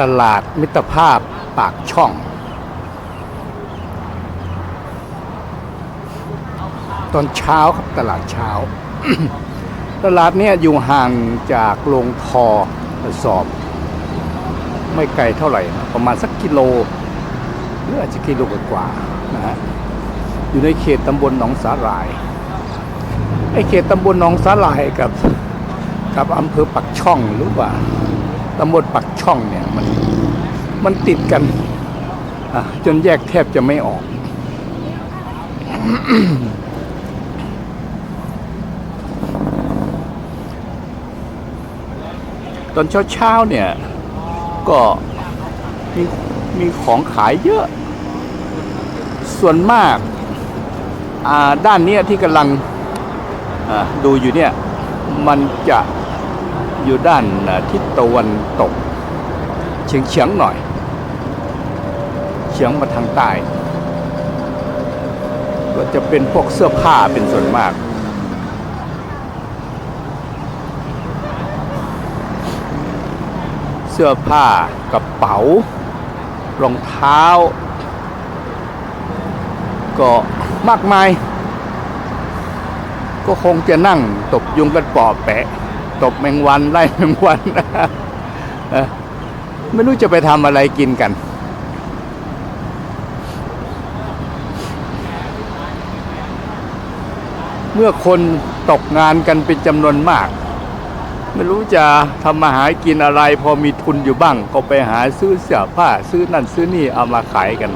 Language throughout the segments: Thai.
ตลาดมิตรภาพปากช่อง ตอนเช้าครับตลาดเช้า ตลาดเนี้ยอยู่ห่างจากโรงทอสอบ ไม่ไกลเท่าไหร่นะประมาณสักกิโลหรืออาจจะกิโลกว่านะฮะอยู่ในเขตตำบลหนองสาหร่ายไอเขตตำบลหนองสาหร่ายกับกับอำเภอปักช่องหรือว่า ตำบลปักช่องเนี่ยมันมันติดกันจนแยกแทบจะไม่ออก ตอนเช้าๆเนี่ย ก็มีมีของขายเยอะ ส่วนมากาด้านนี้ที่กำลังดูอยู่เนี่ย มันจะ อยู่ด้านทิศตะวันตก เฉียงเฉียงหน่อย เฉียงมาทางใต้ ก็จะเป็นพวกเสื้อผ้าเป็นส่วนมากเสื้อผ้ากระเป๋ารองเท้า ก็มากมาย ก็คงจะนั่งตบยุงกันปอบแปะ ตบแมงวันไล่แมงวันไม่รู้จะไปทำอะไรกินกัน เมื่อคนตกงานกันเป็นจำนวนมาก ไม่รู้จะทำมาหากินอะไร พอมีทุนอยู่บ้าง ก็ไปหาซื้อเสื้อผ้าซื้อนั่นซื้อนี่เอามาขายกัน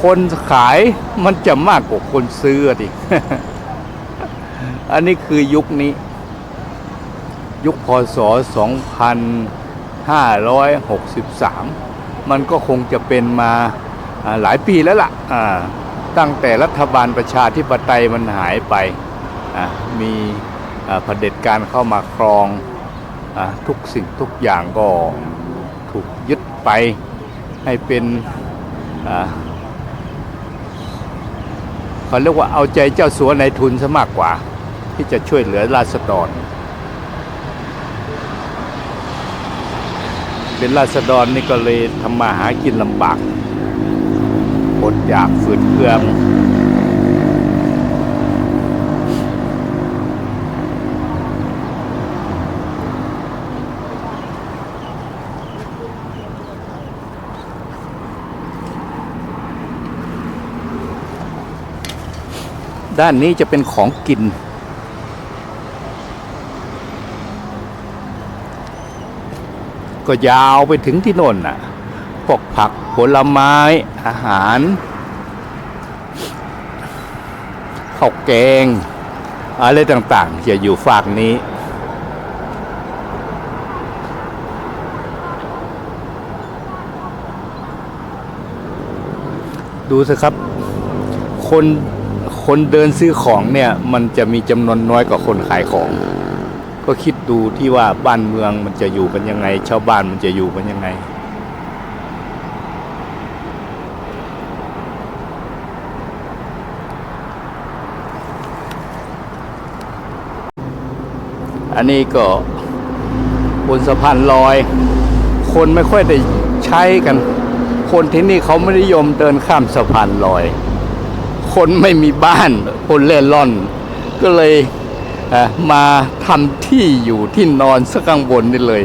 คนขายมันจะมากกว่าคนซื้อดิ อันนี้คือยุคนี้ ยุคพศ 2563 มันก็คงจะเป็นมาหลายปีแล้วล่ะอ่าตั้งแต่รัฐบาลประชาธิปไตยมันหายไป มีเผด็จการเข้ามาครองอทุกสิ่งทุกอย่างก็ถูกยึดไปให้เป็น เขาเรียกว่าเอาใจเจ้าสัวในทุนซะมากกว่า ที่จะช่วยเหลือราษฎร เป็นราษฎรนี่ก็เลยทำมาหากินลำบากอดอยากฝืดเคือง ด้านนี้จะเป็นของกิน ก็ยาวไปถึงที่โน่นน่ะพวกผักผลไม้อาหารข้าวแกง อะไรต่างๆ จะอยู่ฝากนี้ ดูสิครับ คน คนเดินซื้อของเนี่ยมันจะมีจำนวนน้อยกว่าคนขายของ ก็คิดดูที่ว่าบ้านเมืองมันจะอยู่กันยังไงชาวบ้านมันจะอยู่กันยังไง อันนี้ก็บนสะพานลอย คนไม่ค่อยได้ใช้กัน คนที่นี่เขาไม่นิยมเดินข้ามสะพานลอย คนไม่มีบ้าน คนเล่ร่อน ก็เลยมาทำที่อยู่ที่นอนสักข้างบนนี่เลย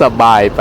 สบายไป